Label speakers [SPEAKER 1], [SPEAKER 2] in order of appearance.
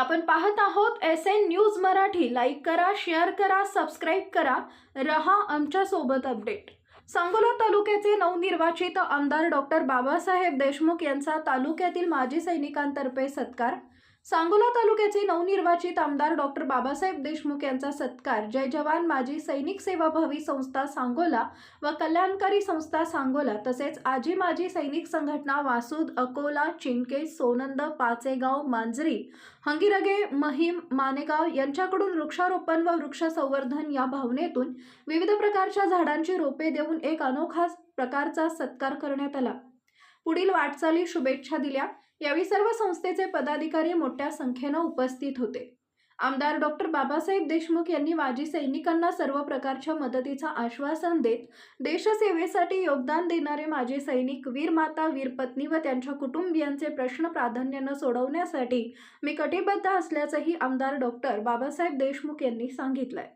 [SPEAKER 1] आपण पाहत आहोत S N news Marathi. Like करा शेअर करा सबस्क्राईब करा. रहा आमच्यासोबत अपडेट सांगोला तालुक्याचे नवनिर्वाचित आमदार डॉक्टर बाबासाहेब देशमुख यांचा तालुक्यातील माजी सैनिकांतर्फे सत्कार. सांगोला तालुक्याचे नवनिर्वाचित आमदार डॉक्टर बाबासाहेब देशमुख यांचा सत्कार. जय जवान माजी सैनिक सेवाभावी संस्था सांगोला व कल्याणकारी संस्था सांगोला तसेच आजी माजी सैनिक संघटना वासूद अकोला चिंके सोनंद पाचेगाव मांजरी हंगिरगे महिम मानेगाव यांच्याकडून वृक्षारोपण व वृक्ष संवर्धन या भावनेतून विविध प्रकारच्या झाडांची रोपे देऊन एक अनोखा प्रकारचा सत्कार करण्यात आला. पुढील वाटचाली शुभेच्छा दिल्या. यावेळी सर्व संस्थेचे पदाधिकारी मोठ्या संख्येनं उपस्थित होते. आमदार डॉक्टर बाबासाहेब देशमुख यांनी माजी सैनिकांना सर्व प्रकारच्या मदतीचं आश्वासन देत देशसेवेसाठी योगदान देणारे माजी सैनिक वीर माता वीर पत्नी व त्यांच्या कुटुंबियांचे प्रश्न प्राधान्यानं सोडवण्यासाठी मी कटिबद्ध असल्याचंही आमदार डॉक्टर बाबासाहेब देशमुख यांनी सांगितलंय.